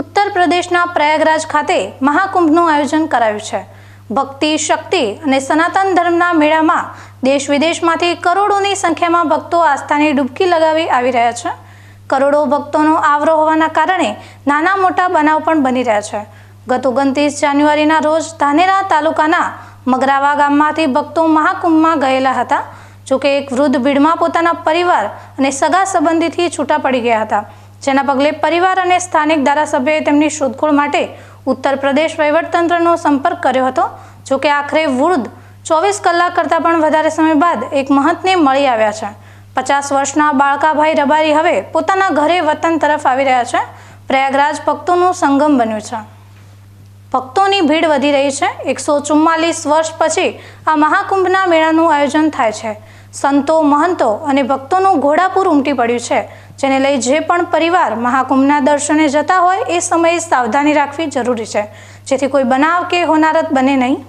ઉત્તર પ્રદેશના પ્રયાગરાજ ખાતે મહાકુંભનું આયોજન કરાયું છે. ભક્તિ, શક્તિ અને સનાતન ધર્મના મેળામાં દેશ વિદેશમાંથી કરોડોની સંખ્યામાં ભક્તો આસ્થાની ડૂબકી લગાવી આવી રહ્યા છે. કરોડો ભક્તોનો આવરો હોવાના કારણે નાના મોટા બનાવ પણ બની રહ્યા છે. ગત ઓગણત્રીસ જાન્યુઆરીના રોજ ધાનેરા તાલુકાના મગરાવા ગામમાંથી ભક્તો મહાકુંભમાં ગયેલા હતા, જોકે એક વૃદ્ધ ભીડમાં પોતાના પરિવાર અને સગા સંબંધીથી છૂટા પડી ગયા હતા. જેના પગલે પરિવાર અને સ્થાનિક ધારાસભ્યોએ તેમની શોધખોળ માટે ઉત્તર પ્રદેશ વહીવટતંત્રનો સંપર્ક કર્યો હતો જોકે આખરે વૃદ્ધ ચોવીસ કલાક કરતાં પણ વધારે સમય બાદ એક મહંતને મળી આવ્યા છે. પચાસ વર્ષના બાળકાભાઈ રબારી હવે પોતાના ઘરે વતન તરફ આવી રહ્યા છે. પ્રયાગરાજ ભક્તોનું સંગમ બન્યું છે. ભક્તોની ભીડ વધી રહી છે. એકસો ચુમ્માલીસ વર્ષ પછી આ મહાકુંભના મેળાનું આયોજન થાય છે. સંતો, મહંતો અને ભક્તોનું ઘોડાપુર ઉમટી પડ્યું છે. જેને લઈ જે પણ પરિવાર મહાકુંભના દર્શને જતા હોય, એ સમયે સાવધાની રાખવી જરૂરી છે. જેથી કોઈ બનાવ કે હોનારત બને નહીં.